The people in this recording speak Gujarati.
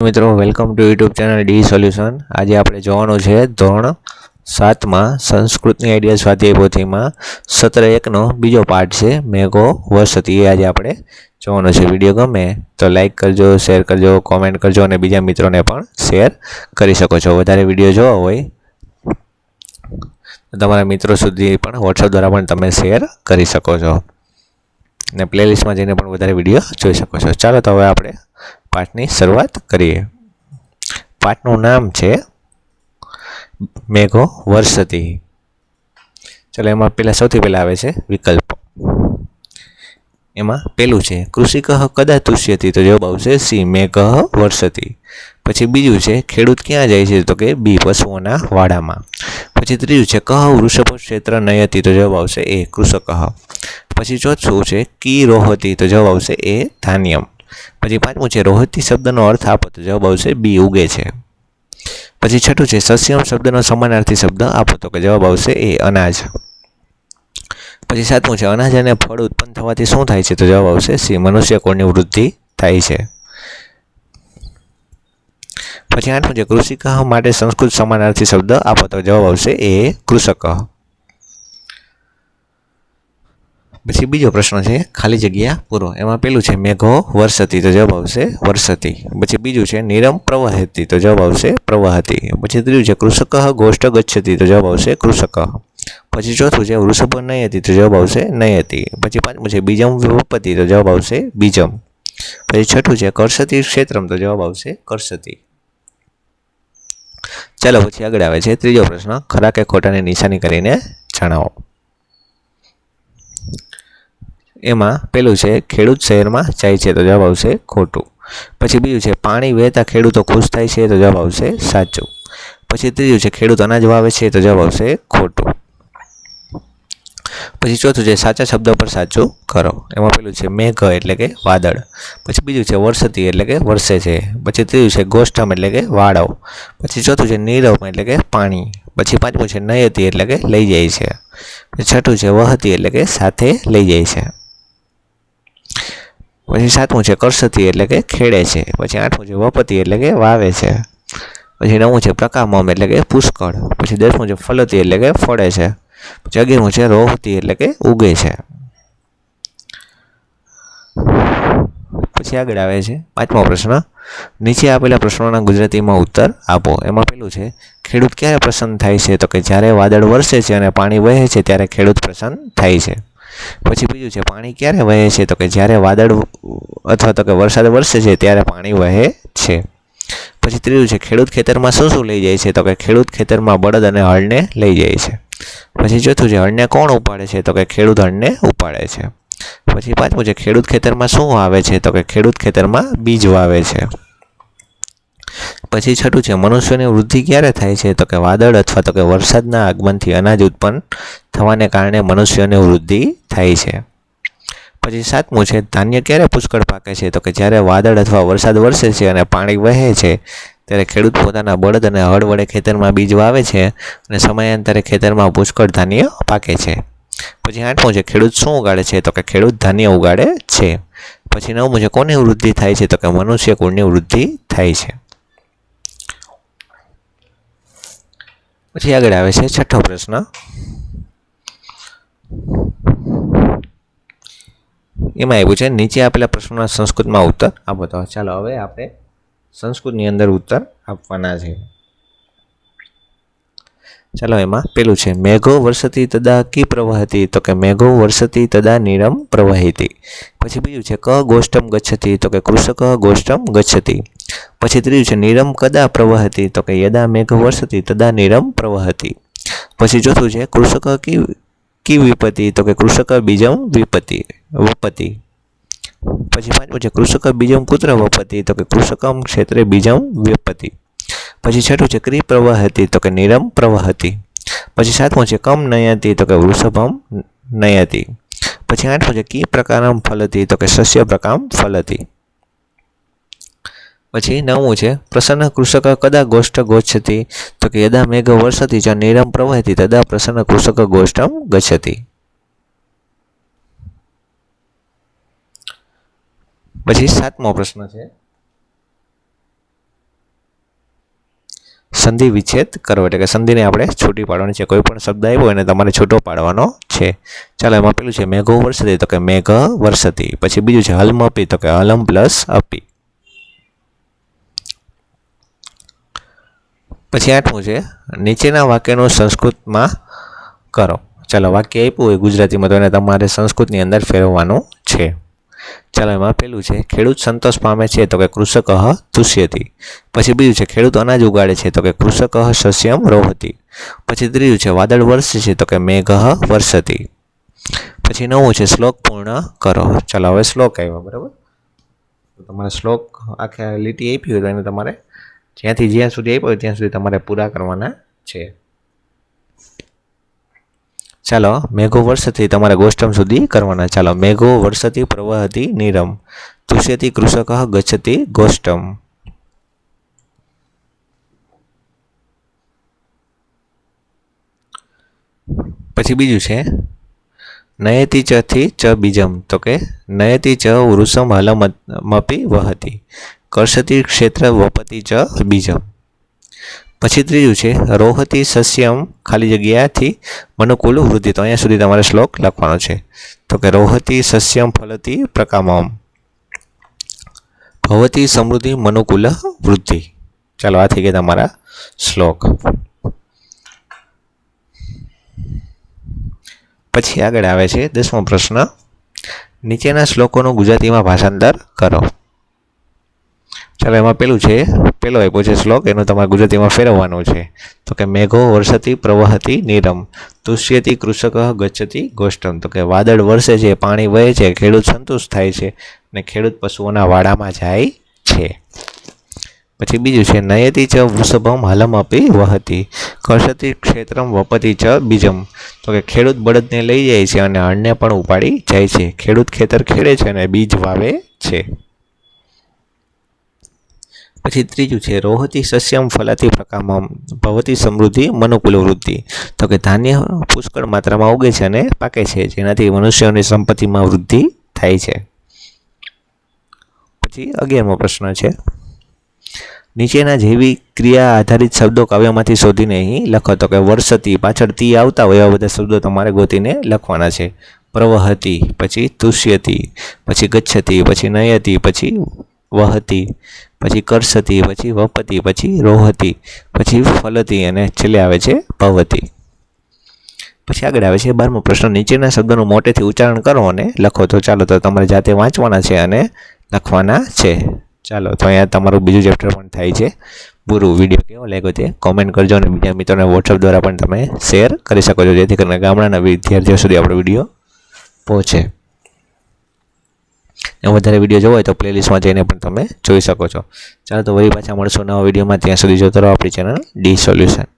મિત્રો welcome to YouTube channel D solution આજે આપણે જોવાનું છે ધોરણ સાતમાં સંસ્કૃતની આઈડિયા સ્વાધ્યાય પોથીમાં સત્ર એકનો બીજો પાઠ છે, મેઘો વસતી એ આજે આપણે જોવાનો છે વીડિયો ગમે તો લાઇક કરજો શેર કરજો કોમેન્ટ કરજો અને બીજા મિત્રોને પણ શેર કરી શકો છો. વધારે વીડિયો જોવા હોય તમારા મિત્રો સુધી પણ વોટ્સઅપ દ્વારા પણ તમે શેર કરી શકો છો. અને પ્લેલિસ્ટમાં જઈને પણ વધારે વીડિયો જોઈ શકો છો. ચાલો તો હવે આપણે પાઠની શરૂઆત કરીએ. પાઠનું નામ છે મેઘો વર્ષતી ચાલો એમાં પહેલાં સૌથી પહેલાં આવે છે વિકલ્પ. એમાં પેલું છે કૃષિકહ કદા તુષ્યતી? તો જવાબ આવશે સી, મેઘ વર્ષતી પછી બીજું છે, ખેડૂત ક્યાં જાય છે? તો કે બી, પશુઓના વાડામાં. પછી ત્રીજું છે કહ વૃષભ ક્ષેત્ર નયતી? તો જવાબ આવશે એ, કૃષક. પછી ચોથું છે, કી રોહતી? તો જવાબ આવશે એ, ધાન્યમ. પછી પાંચમું છે રોહતી શબ્દનો અર્થ આપો તો જવાબ આવશે, બી ઉગે છે. પછી છઠ્ઠું છે, સસ્યમ શબ્દનો સમાનાર્થી શબ્દ આપો તો કે જવાબ આવશે, એ અનાજ. પછી સાતમું છે, અનાજ અને ફળ ઉત્પન્ન થવાથી શું થાય છે? તો જવાબ આવશે, સી, મનુષ્ય કોળની વૃદ્ધિ થાય છે. પછી આઠમું છે કૃષિક માટે સંસ્કૃત સમાનાર્થી શબ્દ આપો તો જવાબ આવશે, એ કૃષક. પછી બીજો પ્રશ્ન છે, ખાલી જગ્યા પૂરો. એમાં પેલું છે, મેઘો વર્ષતી તો જવાબ આવશે વર્ષતી પછી બીજું છે, નિરમ પ્રવાહતી તો જવાબ આવશે પ્રવાહતી. પછી ત્રીજું છે, કૃષક ગોષ્ઠ ગચ્છતી તો જવાબ આવશે કૃષક. પછી ચોથું છે, વૃષભ નયતી તો જવાબ આવશે નયતી. પછી પાંચમું છે, બીજમ વિપત્તિ તો જવાબ આવશે બીજમ. પછી છઠ્ઠું છે, કરસતી ક્ષેત્રમ તો જવાબ આવશે કરસતી. ચાલો, પછી આગળ આવે છે, ત્રીજો પ્રશ્ન. ખરા કે ખોટાની નિશાની કરીને જણાવો. એમાં પેલું છે, ખેડૂત શહેરમાં જાય છે તો જવાબ આવશે ખોટું. પછી બીજું છે, પાણી વહેતા ખેડૂતો ખુશ થાય છે તો જવાબ આવશે સાચું. પછી ત્રીજું છે, ખેડૂત અનાજ વાવે છે તો જવાબ આવશે ખોટું. પછી ચોથું છે, સાચા શબ્દો પર સાચું કરો. એમાં પેલું છે, મેઘ એટલે કે વાદળ. પછી બીજું છે વર્ષતી એટલે કે વરસે છે. પછી ત્રીજું છે, ગોષ્ઠમ એટલે કે વાળવ પછી ચોથું છે, નીરવ એટલે કે પાણી. પછી પાંચમું છે, નયતી એટલે કે લઈ જાય છે. છઠ્ઠું છે, વહતી એટલે કે સાથે લઈ જાય છે. પછી સાતમું છે કરસતી એટલે કે ખેડે છે. પછી આઠમું છે વપતી એટલે કે વાવે છે. પછી નવમું છે પ્રકામમ એટલે કે પુષ્કળ. પછી દસમું છે ફલતી એટલે કે ફળે છે. પછી અગિયારમું છે રોહતી એટલે કે ઉગે છે. પછી આગળ આવે છે પાંચમો પ્રશ્ન. નીચે આપેલા પ્રશ્નોના ગુજરાતીમાં ઉત્તર આપો. એમાં પેલું છે, ખેડૂત ક્યારે પ્રસન્ન થાય છે? તો કે જ્યારે વાદળ વરસે છે અને પાણી વહે છે, ત્યારે ખેડૂત પ્રસન્ન થાય છે. પછી બીજું છે, પાણી ક્યારે વહે છે? તો કે જ્યારે વાદળ અથવા તો કે વરસાદ વરસે છે, ત્યારે પાણી વહે છે. પછી ત્રીજું છે, ખેડૂત ખેતરમાં શું શું લઈ જાય છે? તો કે ખેડૂત ખેતરમાં બળદ અને હળને લઈ જાય છે. પછી ચોથું છે, હળને કોણ ઉપાડે છે? તો કે ખેડૂત હળને ઉપાડે છે. પછી પાંચમું છે, ખેડૂત ખેતરમાં શું આવે છે? તો કે ખેડૂત ખેતરમાં બીજ વાવે છે. પછી છઠ્ઠું છે, મનુષ્યની વૃદ્ધિ ક્યારે થાય છે? તો કે વાદળ અથવા તો કે વરસાદના આગમનથી અનાજ ઉત્પન્ન થવાને કારણે મનુષ્યની વૃદ્ધિ થાય છે. પછી સાતમું છે, ધાન્ય ક્યારે પુષ્કળ પાકે છે? તો કે જ્યારે વાદળ અથવા વરસાદ વરસે છે અને પાણી વહે છે, ત્યારે ખેડૂત પોતાના બળદ અને હળ વડે ખેતરમાં બીજ વાવે છે અને સમયાંતરે ખેતરમાં પુષ્કળ ધાન્ય પાકે છે. પછી આઠમું છે, ખેડૂત શું ઉગાડે છે? તો કે ખેડૂત ધાન્ય ઉગાડે છે. પછી નવમું છે, કોની વૃદ્ધિ થાય છે? તો કે મનુષ્ય કુળની વૃદ્ધિ થાય છે. પછી આગળ આવે છે છઠ્ઠો પ્રશ્ન. એમાં આવ્યું છે, નીચે આપેલા પ્રશ્નોના સંસ્કૃતમાં ઉત્તર આપો તો ચાલો હવે આપણે સંસ્કૃતની અંદર ઉત્તર આપવાના છે. ચાલો એમાં પેલું છે, મેઘો વર્ષતી તદા કી પ્રવાહતી? તો કે મેઘો વર્ષતી તદા નીરમ પ્રવાહિતી. પછી બીજું છે, ક ગોષ્ઠમ ગચ્છતી? તો કે કૃષક ગોષ્ઠમ ગચ્છતી. પછી ત્રીજું છે, નિરમ કદા પ્રવહતી? તો કે, યદા મેઘ વર્ષતી તદા નિરમ પ્રવહતી. પછી ચોથું છે, કૃષક કી કી વિપત્તિ? તો કે, કૃષક બીજમ વિપત્તિ વપતિ પછી પાંચમું છે, કૃષક બીજમ કુત્ર વપતિ તો કે, કૃષકમ ક્ષેત્રે બીજમ વિપત્તિ. પછી છઠ્ઠું છે, ક્રી પ્રવહતી? તો કે, નિરમ પ્રવહતી. પછી સાતમું છે, કમ નયતી? તો કે, વૃષભમ નયતી. પછી આઠમું છે, કી પ્રકારમ ફલતી? તો કે, સસ્ય પ્રકામ ફલતી. પછી નવમું છે, પ્રસન્ન કૃષક કદા ગોષ્ઠ ગોચ્છતી? તો કે યદા મેઘ વર્ષતી જો નિરમ પ્રવહતી, તદા પ્રસન્ન કૃષક ગોષ્ઠમ ગચ્છતી. પછી સાતમો પ્રશ્ન છે. સંધિ વિચ્છેદ કરવો એટલે કે સંધિને આપણે છૂટી પાડવાની છે. કોઈ પણ શબ્દ આવ્યો એને તમારે છૂટો પાડવાનો છે. ચાલો એમાં પેલું છે, મેઘો વર્ષતી, તો કે મેઘ વર્ષતી. પછી બીજું છે, હલમ અપી, તો કે હલમ પ્લસ અપી. પછી આઠમું છે, નીચેના વાક્યનું સંસ્કૃતમાં કરો. ચાલો, વાક્ય આપ્યું હોય ગુજરાતીમાં તો એને તમારે સંસ્કૃતની અંદર ફેરવવાનું છે. ચાલો, એમાં પેલું છે, ખેડૂત સંતોષ પામે છે તો કે કૃષક તુષ્યતિ. પછી બીજું છે, ખેડૂત અનાજ ઉગાડે છે તો કે કૃષક સસ્યમ રોહતી. પછી ત્રીજું છે, વાદળ વર્ષે છે તો કે મેઘ વર્ષતી. પછી નવું છે, શ્લોક પૂર્ણ કરો. ચાલો, હવે શ્લોક આવ્યો, બરાબર? તમારે શ્લોક આખે લીટી આપી હોય તો એને તમારે જ્યાંથી જ્યાં સુધી આપ્યો ત્યાં સુધી તમારે પૂરા કરવાના છે. ચાલો, મેઘો વર્ષથી તમારે ગોષ્ઠમ સુધી કરવાના. ચાલો, મેઘો વર્ષથી પ્રવહતી નીરમ. તુષ્યતિ કૃષક ગચ્છતી ગોષ્ઠમ. પછી બીજું છે, નયતી ચ થી ચ બીજમ. તો કે, નયતી ચ વૃષમ હલમપી વહતી. કર્ષતી ક્ષેત્ર વપતિ ચ બીજમ પછી ત્રીજું છે, રોહતી સસ્યમ ખાલી જગ્યાથી મનુકુલ વૃદ્ધિ. તો અહીંયા સુધી તમારે શ્લોક લખવાનો છે. તો કે રોહતી સસ્યમ ફલતી પ્રકામમ. ભવતી સમૃદ્ધિ મનુકુલ વૃદ્ધિ. ચાલો, આ થઈ ગયા તમારા શ્લોક. પછી આગળ આવે છે દસમો પ્રશ્ન. નીચેના શ્લોકોનું ગુજરાતીમાં ભાષાંતર કરો. ચાલો, એમાં પેલું છે, પેલો આપ્યો છે શ્લોક, એનું તમારે ગુજરાતીમાં ફેરવવાનું છે. તો કે મેઘો વર્ષતી પ્રવહતી નીરમ, તુષ્યતી કૃષક ગચ્છતી ગોષ્ઠમ. તો કે વાદળ વરસે છે, પાણી વહે છે, ખેડૂત સંતુષ્ટ થાય છે અને ખેડૂત પશુઓના વાડામાં જાય છે. પછી બીજું છે, નયતી ચ વૃષભમ હલમ અપી વહતી કર્ષતી ક્ષેત્રમ વપતી ચ બીજમ. તો કે ખેડૂત બળદને લઈ જાય છે અને અણને પણ ઉપાડી જાય છે. ખેડૂત ખેતર ખેડે છે અને બીજ વાવે છે. પછી ત્રીજું છે, રોહતી સસ્યમ ફલાતી પ્રકામમ, ભવતી સમૃદ્ધિ, મનુકુલ વૃદ્ધિ. તો કે ધાન્ય પુષ્કળ માત્રામાં ઉગે છે અને પાકે છે, જેનાથી મનુષ્યોની સંપત્તિમાં વૃદ્ધિ થાય છે. પછી અગિયારમો પ્રશ્ન છે. નીચેના જેવી ક્રિયા આધારિત શબ્દો કાવ્યમાંથી શોધીને અહીં લખો. તો કે વર્ષતી પાછળ તી આવતા હોય એવા બધા શબ્દો તમારે ગોતીને લખવાના છે. પ્રવહતી, પછી તુષ્યતી, પછી ગચ્છતી, પછી નયતી, પછી વહતી, પછી કરસતી, પછી વપતી, પછી રોહતી, પછી ફલતી અને છેલ્લે આવે છે ભવતી. પછી આગળ આવે છે બારમો પ્રશ્ન, નીચેના શબ્દોનું મોટેથી ઉચ્ચારણ કરો અને લખો. તો ચાલો, તો તમારે જાતે વાંચવાના છે અને લખવાના છે. ચાલો, તો અહીંયા તમારું બીજું ચેપ્ટર પણ થાય છે. પૂરું વીડિયો કેવો લાગ્યો તે કોમેન્ટ કરજો અને બીજા મિત્રોને વોટ્સઅપ દ્વારા પણ તમે શેર કરી શકો છો, જેથી કરીને ગામડાના વિદ્યાર્થીઓ સુધી આપણો વીડિયો પહોંચે. વધારે વીડિયો જોવો હોય તો પ્લેલિસ્ટમાં જઈને પણ તમે જોઈ શકો છો. ચાલો તો વળી પાછા મળશો નવા વિડીયોમાં ત્યાં સુધી જોતો રહો આપણી ચેનલ ડી સોલ્યુશન